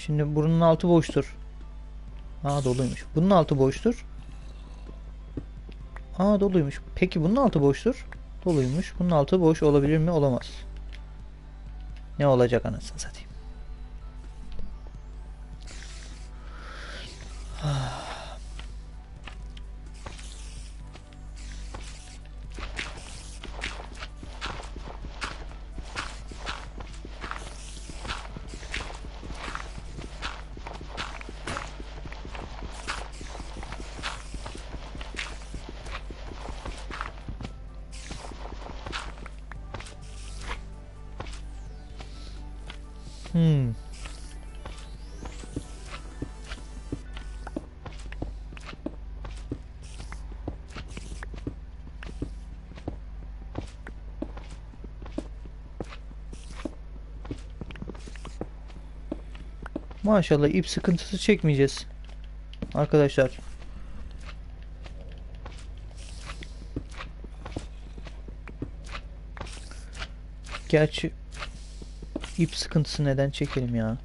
Şimdi burnun altı boştur. Aa doluymuş. Bunun altı boştur. Aa doluymuş. Peki bunun altı boştur. Doluymuş. Bunun altı boş olabilir mi? Olamaz. Ne olacak anasını satayım. Maşallah ip sıkıntısı çekmeyeceğiz. Arkadaşlar. Gerçi ip sıkıntısı neden çekelim ya?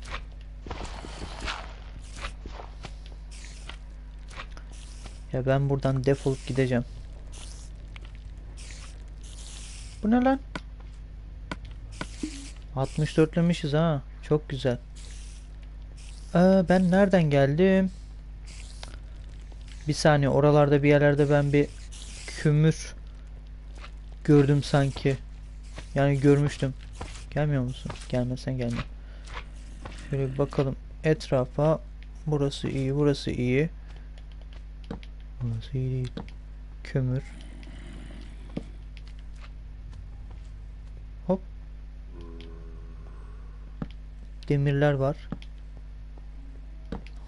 Ya ben buradan defolup gideceğim. Bu ne lan? 64'lemişiz ha. Çok güzel. Ee, ben nereden geldim? Bir saniye oralarda bir yerlerde ben bir kömür gördüm sanki. Yani görmüştüm. Gelmiyor musun? Gelmesen gelme. Şöyle bir bakalım etrafa. Burası iyi, burası iyi. Burası iyi değil. Kömür. Hop. Demirler var.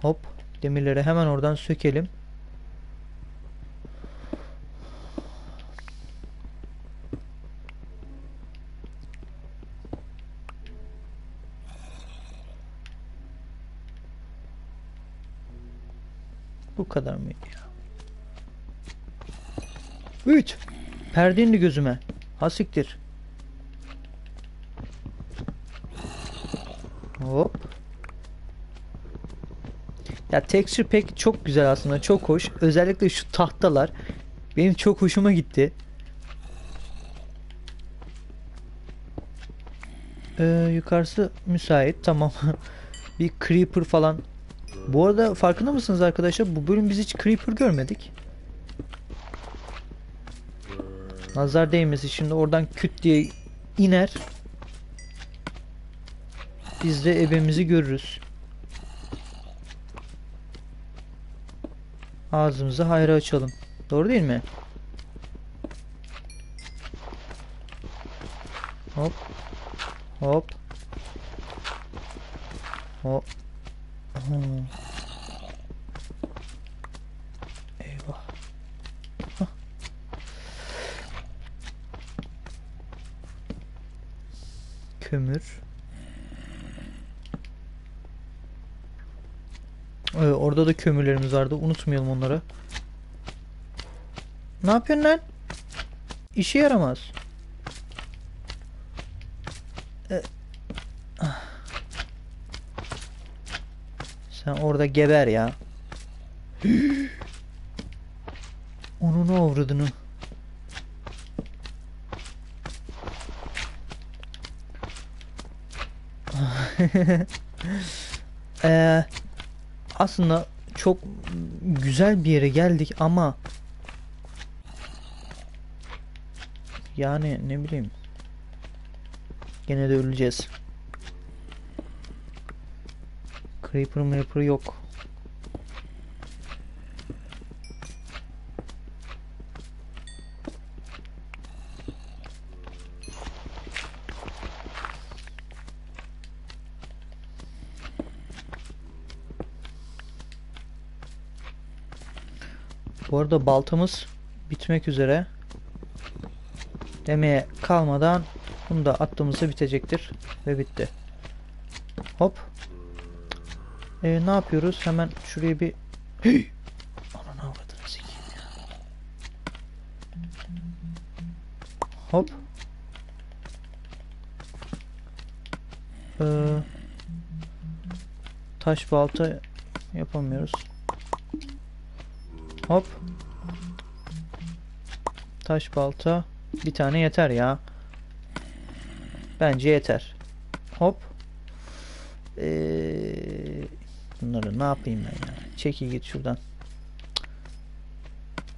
Hop. Demirleri hemen oradan sökelim. Bu kadar mıydı ya? 3 Perde indi gözüme. Hasiktir. Hop. Ya texture pack çok güzel aslında. Çok hoş. Özellikle şu tahtalar. Benim çok hoşuma gitti. Ee, yukarısı müsait. Tamam. Bir creeper falan bu arada farkında mısınız arkadaşlar? Bu bölüm biz hiç Creeper görmedik. Nazar değmesi şimdi oradan küt diye iner. Biz de ebemizi görürüz. Ağzımızı hayra açalım. Doğru değil mi? Hop. Hop. Hmm. Eyvah. Hah. Kömür. Ee, orada da kömürlerimiz vardı. Unutmayalım onları. Ne yapıyorsun lan? İşe yaramaz. Ee, ah. Sen orada geber ya. Onun avradını. ee, aslında çok güzel bir yere geldik ama yani ne bileyim gene de öleceğiz. Creeper Creeper yok. Bu arada baltamız bitmek üzere. Demeye kalmadan bunu da attığımızda bitecektir. Ve bitti. Hop. Ee, ne yapıyoruz? Hemen şuraya bir... Hey! Ananı avradını sikeyim ya. Hop. Ee, Taş balta yapamıyoruz. Hop. Taş balta. Bir tane yeter ya. Bence yeter. Hop. Ee, bunları ne yapayım ben ya? Çekil git şuradan.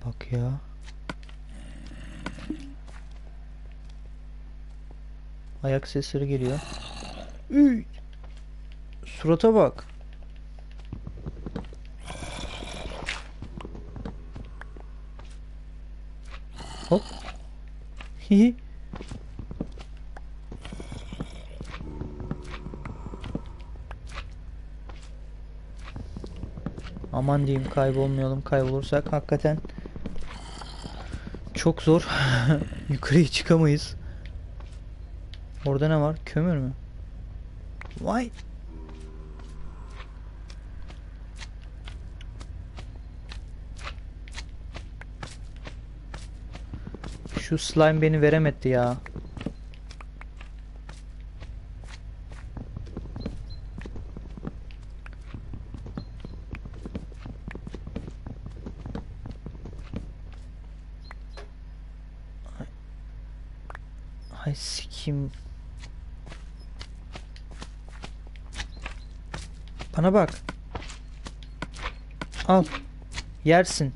Bak ya. Ayak sesleri geliyor. Üy! Surata bak. Hop. Hihi. Aman diyeyim kaybolmayalım. Kaybolursak hakikaten çok zor. Yukarıya çıkamayız. Orada ne var? Kömür mü? Vay. Şu slime beni veremedi ya. Ay sikim. Bana bak. Al. Yersin.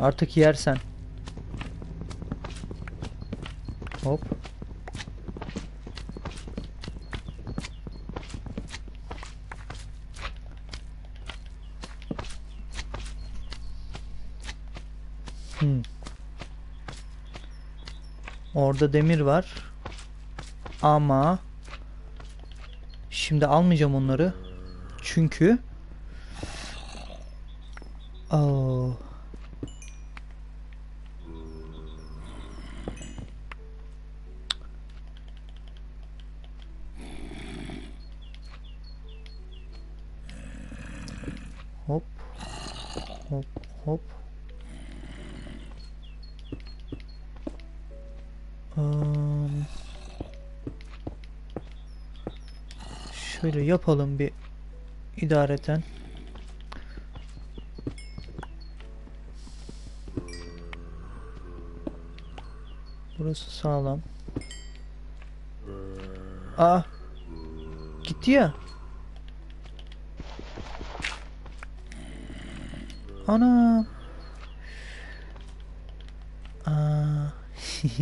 Artık yersen. Hop. Hmm. Orada demir var. Ama şimdi almayacağım onları. Çünkü Oh. Hop. Hop. Am, şöyle yapalım bir idareten. Burası sağlam. Aa. Gitti ya. Ana. Aa.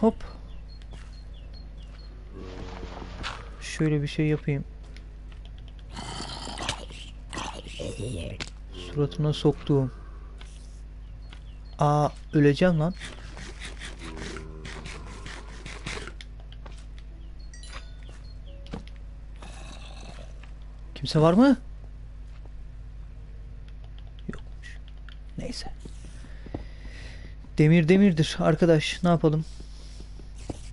Hop. Şöyle bir şey yapayım. Suratına soktuğum. Aa öleceğim lan. Kimse var mı? Yokmuş. Neyse. Demir demirdir arkadaş. Ne yapalım?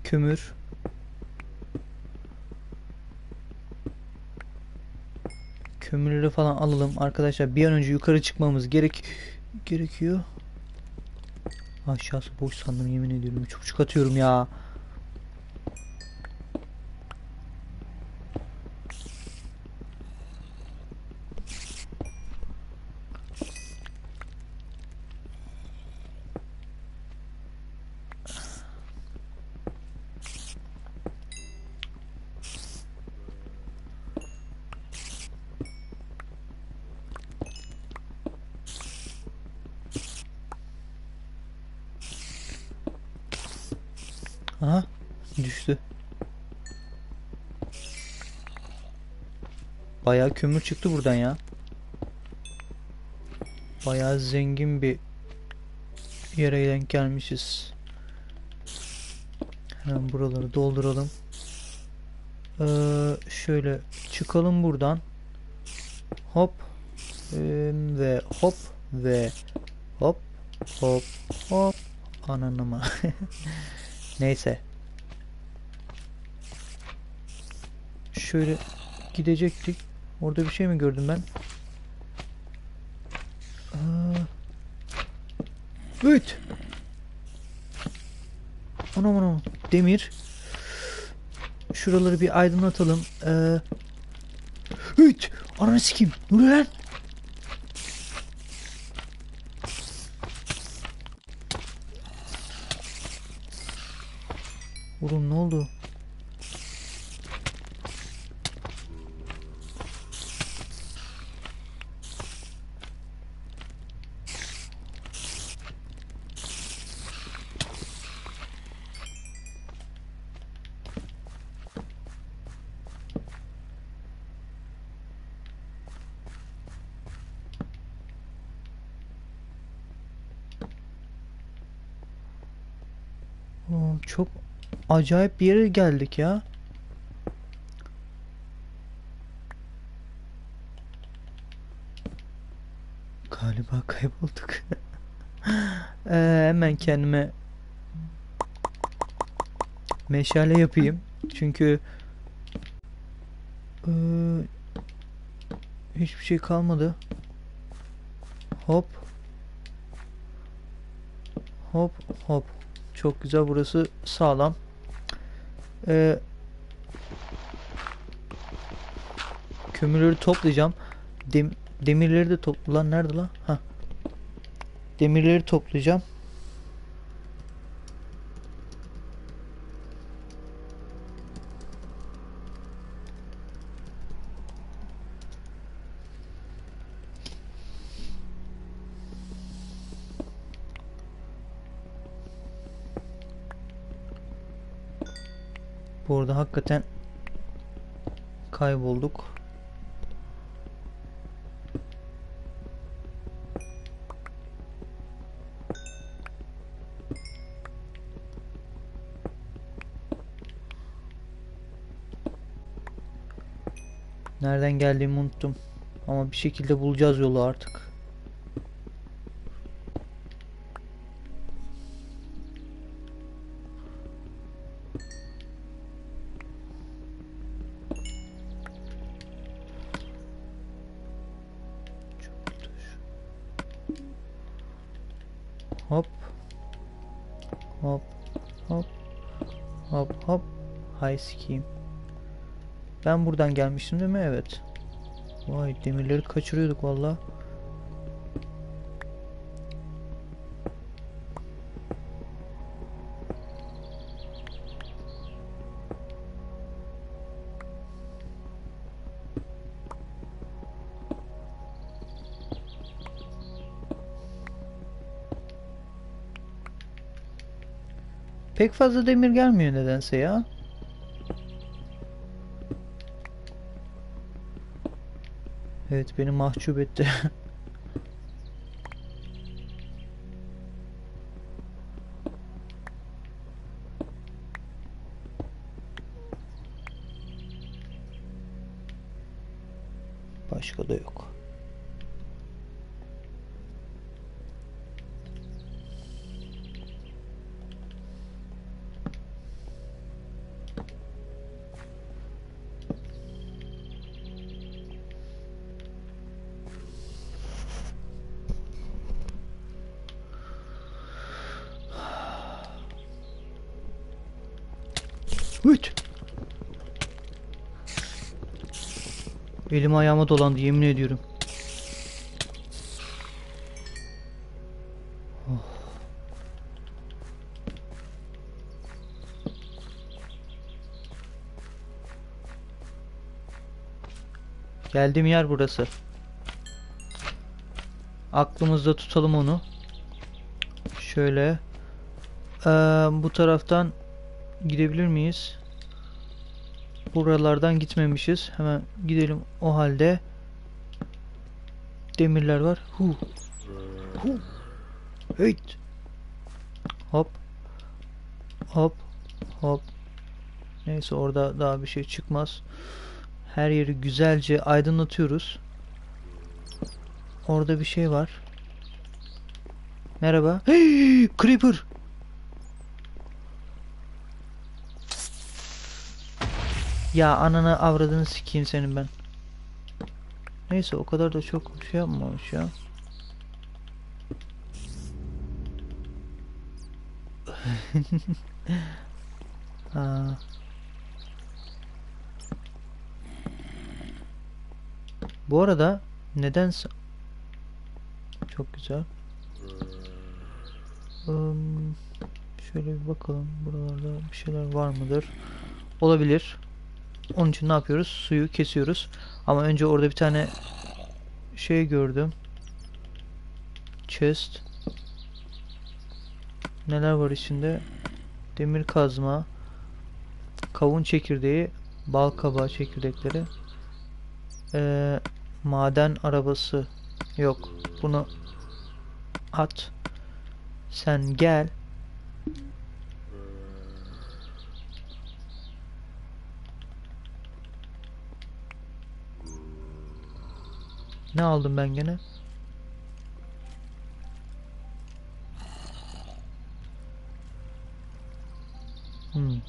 Kömür. Kömürleri falan alalım arkadaşlar. Bir an önce yukarı çıkmamız gerek gerekiyor. Aşağısı boş sandım yemin ediyorum. Üç buçuk atıyorum ya. Aha düştü. Bayağı kömür çıktı buradan ya. Bayağı zengin bir yere denk gelmişiz. Hemen buraları dolduralım. Ee, şöyle çıkalım buradan. Hop Ee, ve hop ve hop hop hop ananıma. Neyse. Şöyle gidecektik. Orada bir şey mi gördüm ben? Aa. Üt. Anam anam. demir. Şuraları bir aydınlatalım. Ee, Hüt! Ananı sikeyim. Ne lan? Oğlum ne oldu? Çok acayip bir yere geldik ya. Galiba kaybolduk. Ee, hemen kendime meşale yapayım. Çünkü ee, hiçbir şey kalmadı. Hop. Hop hop. Çok güzel burası sağlam. Ee, kömürleri toplayacağım. Dem demirleri de topla. Nerede lan? Ha. Demirleri toplayacağım. Bu arada hakikaten kaybolduk. Nereden geldiğimi unuttum. Ama bir şekilde bulacağız yolu artık. Hop. Hop. Hop hop. Hay sikeyim. Ben buradan gelmiştim değil mi? Evet. Vay demirleri kaçırıyorduk valla. Pek fazla demir gelmiyor nedense ya. Evet beni mahcup etti. Başka da yok. Elim ayağıma dolandı yemin ediyorum. Oh. Geldiğim yer burası. Aklımızda tutalım onu. Şöyle. Eee, bu taraftan gidebilir miyiz? Buralardan gitmemişiz. Hemen gidelim o halde. Demirler var. Hu. Hu. Heyt. Hop. Hop. Hop. Neyse orada daha bir şey çıkmaz. Her yeri güzelce aydınlatıyoruz. Orada bir şey var. Merhaba. Hey, Creeper. Ya ananı avradını sikeyim senin ben. Neyse o kadar da çok şey yapmamış ya. Ha. Bu arada nedense çok güzel. Im, şöyle bir bakalım buralarda bir şeyler var mıdır? Olabilir. Onun için ne yapıyoruz? Suyu kesiyoruz. Ama önce orada bir tane şey gördüm. Chest. Neler var içinde? Demir kazma, kavun çekirdeği, bal kabağı çekirdekleri, ee, maden arabası yok. Bunu at. Sen gel. Ne aldım ben gene? Hmm.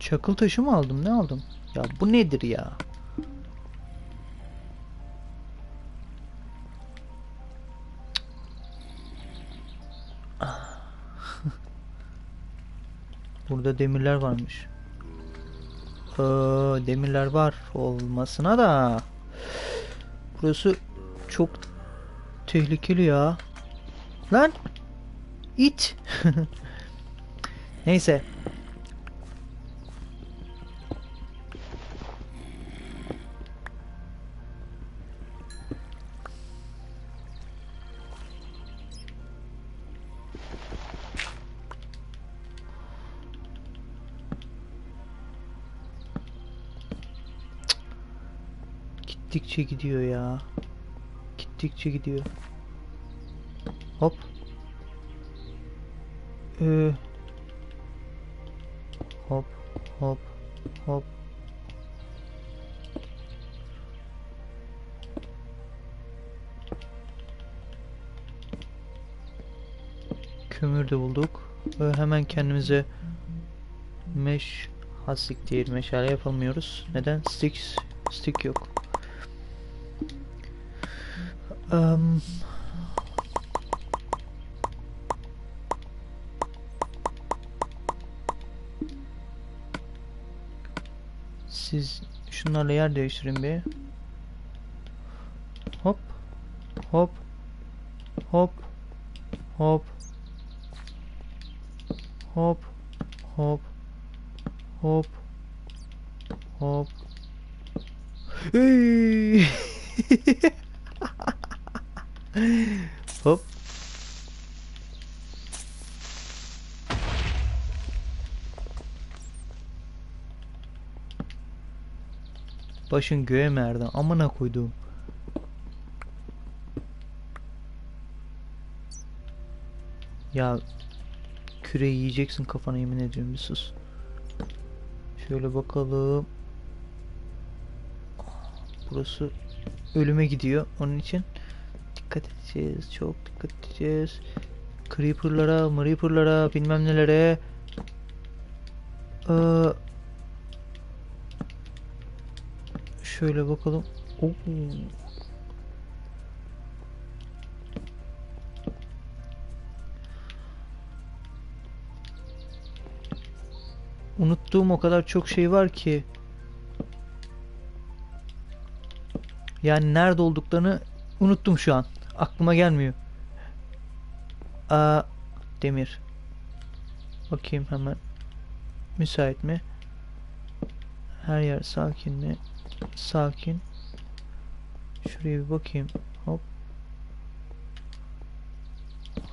Çakıl taşı mı aldım? Ne aldım? Ya bu nedir ya? Ah. Burada demirler varmış. Ee, demirler var olmasına da burası çok tehlikeli ya. Lan it. Neyse. Gittikçe gidiyor ya. Gittikçe gidiyor. Hop. Ee, hop hop hop. Kömür de bulduk. Ee, hemen kendimize meş hastik değil meşale yapamıyoruz. Neden? Sticks stick yok. Um, siz şunlarla yer değiştirin bir. Hop. Hop. Hop. Hop. Hop. Hop. Hop. Hop. Hey! Hop. Başın göğe merdan amına koyduğum. Ya küre yiyeceksin kafana yemin ediyorum bir sus. Şöyle bakalım. Burası ölüme gidiyor onun için dikkat edeceğiz. Çok dikkat edeceğiz. Creeper'lara, Creeper'lara, bilmem nelere. Ee, şöyle bakalım. Oo. Unuttuğum o kadar çok şey var ki. Yani nerede olduklarını unuttum şu an. Aklıma gelmiyor. Aa, demir. Bakayım hemen. Müsait mi? Her yer sakin mi? Sakin. Şuraya bir bakayım. Hop.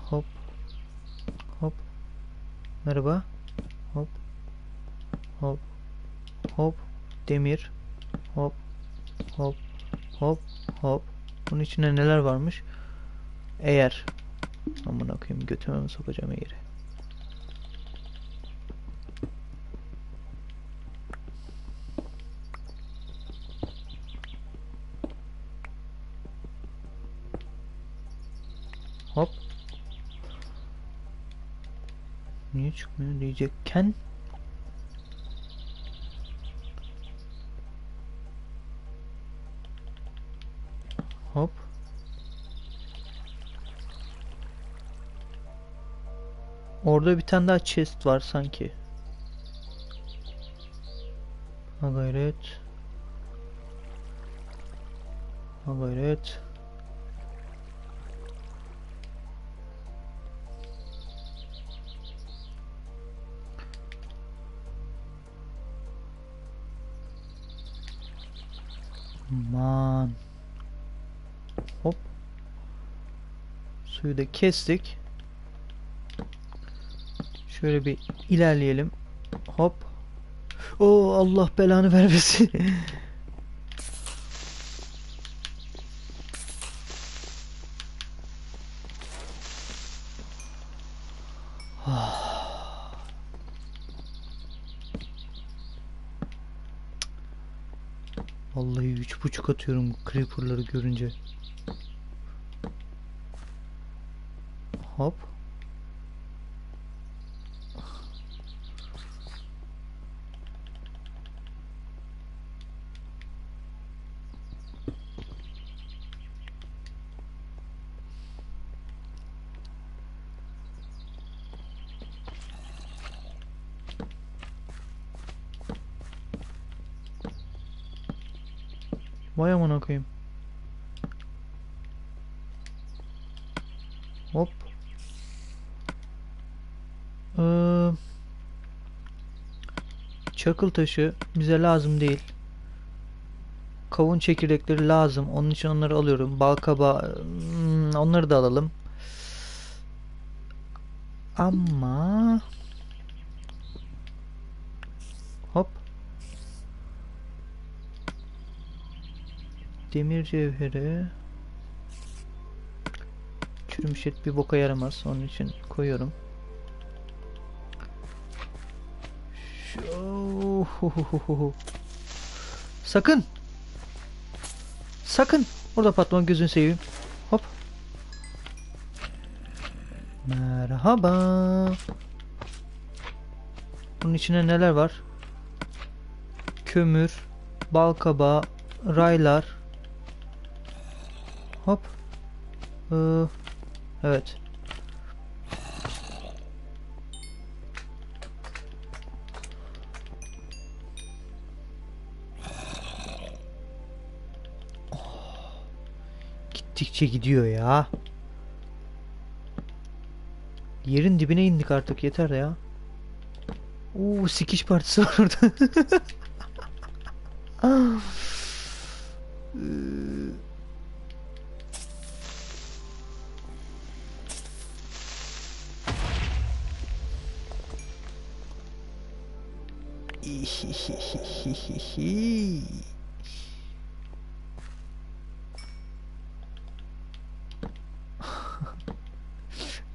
Hop. Hop. Merhaba. Hop. Hop. Hop. Demir. Hop. Hop. Hop. Hop. Bunun içinde neler varmış? Eğer. Amına koyayım götüme mi sokacağım eğri? Hop. Niye çıkmıyor diyecekken Orada bir tane daha chest var sanki. Ha gayret. Ha gayret. Aman. Hop. Suyu da kestik. Şöyle bir ilerleyelim. Hop. Oo Allah belanı vermesin. Vallahi üç buçuk atıyorum bu creeper'ları görünce. Hop. Vay amına koyayım. Hop. Ee, çakıl taşı bize lazım değil. Kavun çekirdekleri lazım. Onun için onları alıyorum. Balkaba hmm, onları da alalım. Ama hop Demir cevheri Çürümüş et bir boka yaramaz. Onun için koyuyorum. Sakın! Sakın! Orada patlama gözünü seveyim. Hop. Merhaba. Bunun içine neler var? Kömür, balkabağı, raylar. Hop. Ee, evet. Gittikçe gidiyor ya. Yerin dibine indik artık yeter ya. Oo sikiş partisi var orada.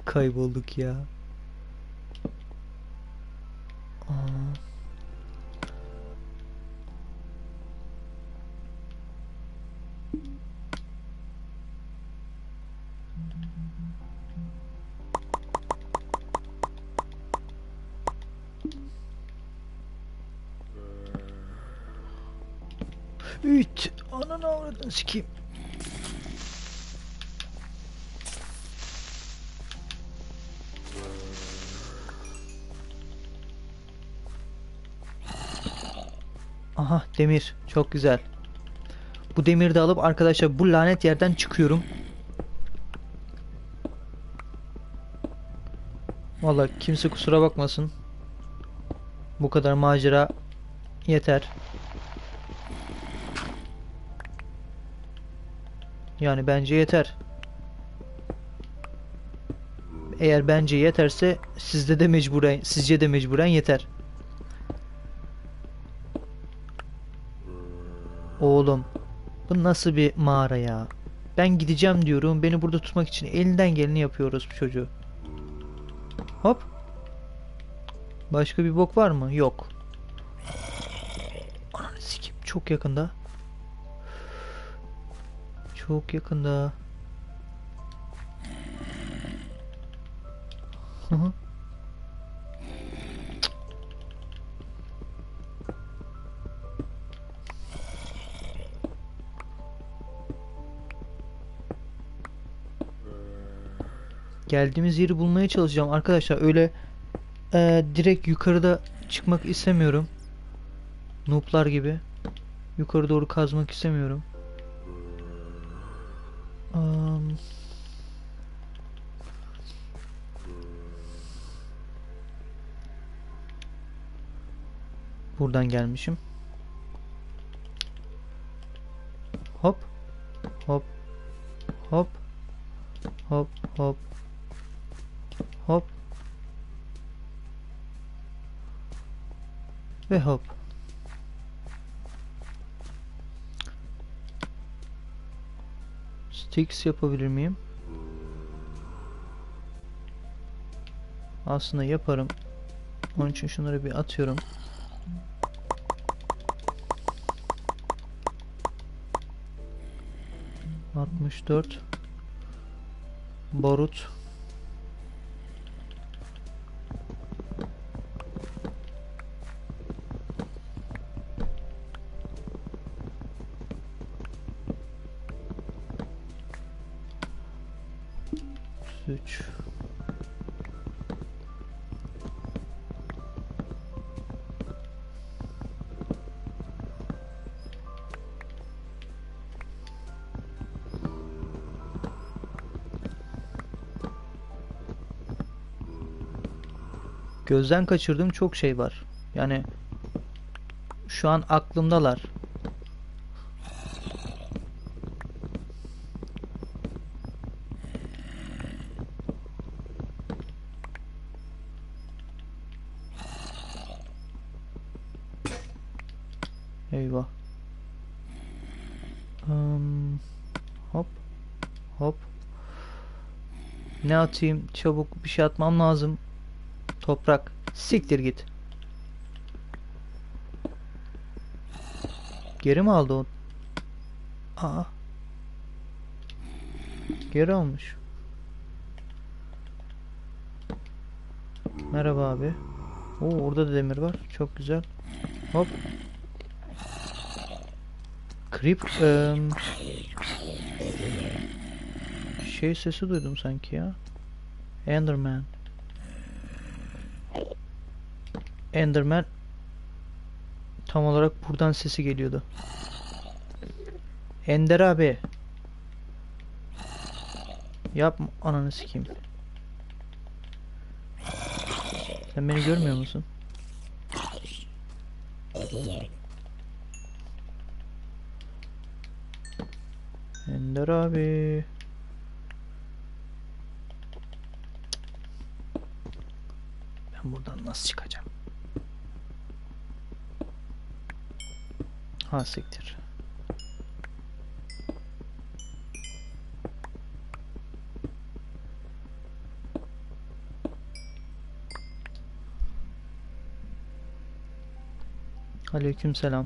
Kaybolduk ya. Avradını sikeyim. Aha demir. Çok güzel. Bu demiri de alıp arkadaşlar bu lanet yerden çıkıyorum. Vallahi kimse kusura bakmasın. Bu kadar macera yeter. Yani bence yeter. Eğer bence yeterse sizde de mecburen sizce de mecburen yeter. Oğlum bu nasıl bir mağara ya? Ben gideceğim diyorum. Beni burada tutmak için elinden geleni yapıyoruz bu çocuğu. Hop. Başka bir bok var mı? Yok. Ananı sikeyim. Çok yakında. Çok yakında. Geldiğimiz yeri bulmaya çalışacağım arkadaşlar. Öyle e, direkt yukarıda çıkmak istemiyorum. Noob'lar gibi. Yukarı doğru kazmak istemiyorum. Am, buradan gelmişim. Hop. Hop. Hop. Hop hop. Hop. Ve hop. Sticks yapabilir miyim? Aslında yaparım. Onun için şunları bir atıyorum. Altmış dört. Barut. Gözden kaçırdığım çok şey var. Yani şu an aklımdalar. Eyvah. Hmm, hop. Hop. Ne atayım? Çabuk bir şey atmam lazım. Toprak. Siktir git. Geri mi aldı o? Aa. Geri almış. Merhaba abi. Oo orada da demir var. Çok güzel. Hop. Creep em, şey sesi duydum sanki ya. Enderman. Enderman tam olarak buradan sesi geliyordu. Ender abi. Yapma ananı sikeyim. Sen beni görmüyor musun? Ender abi. Ben buradan nasıl çıkacağım? Ha siktir. Aleykümselam.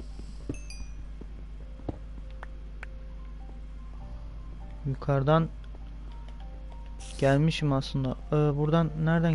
Yukarıdan gelmişim aslında. Ee, buradan nereden